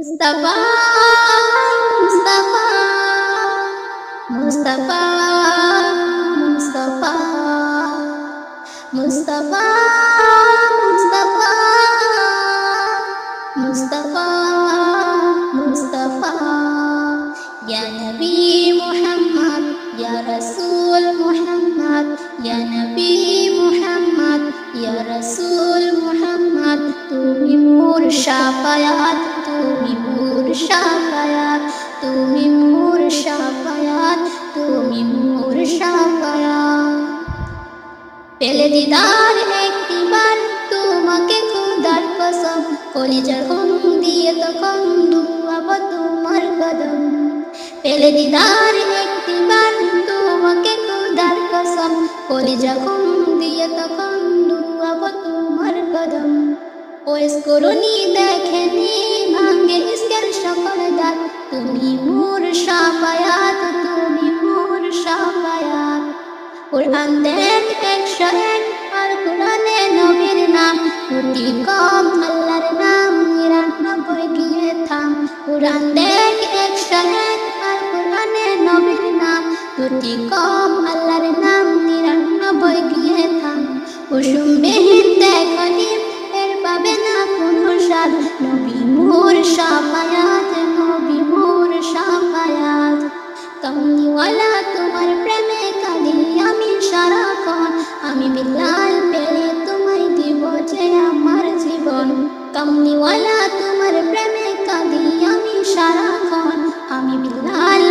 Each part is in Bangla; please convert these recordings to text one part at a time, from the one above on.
মুস্তাফা মুস্তাফা মুস্তাফা মুস্তাফা মুস্তাফা মুস্তাফা মুস্তাফা মুস্তাফা ইয়া নবী মুহাম্মদ ইয়া রাসূল মুহাম্মদ ইয়া নবী মুহাম্মদ ইয়া রাসূল মুহাম্মদ তুমি মোর শাফায়াত তুমি মোর শাফায়াত তুমি মোর শাফায়াত তুমি মোর শাফায়াত পেলে দিদার একটিবার তোমাকে খুদার কসম কলিজা ঘুম দিয়ে তখন ডুবাব তোমার কদম। পেলে দিদার একটিবার তোমাকে খুদার কসম কলিজা ঘুম দিয়ে তখন ডুবাব তোমার কদম। ওয়েস করুনি দেখেনি ভাঙ্গে ইসকের সকল দাঁত তুমি মোর সাফায়াত, তুমি মোর সাফায়াত। কোরআন দেখ একশো এক, আর কোরআনে নবীর নাম। অতি কম আল্লাহর নাম নিরানব্বই গিয়ে থাম। কোরআন দেখ একশো এক, আর কোরআনে নবীর নাম। অতি কম আল্লাহর নাম নিরানব্বই গিয়ে থাম। কুসুমবিহীন দেখনি এর পাবে না কোনো স্বাদ। নবী মোর সাফায়াত, নবী মোর সাফায়াত। কমনিওয়ালা তোমার প্রেমে কাঁদি, আমি সারাক্ষণ আমি বিলাল পেলে তোমায় দিব যে আমার জীবন। কমনিওয়ালা তোমার প্রেমে কাঁদি, আমি সারাক্ষণ আমি বিলাল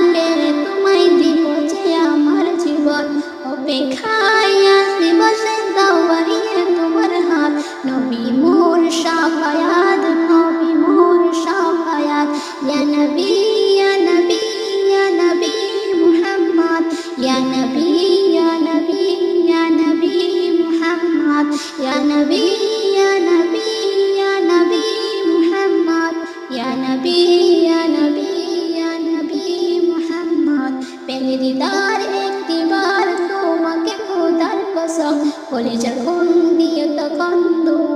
কলিজা কোন দিয়ে তখন দু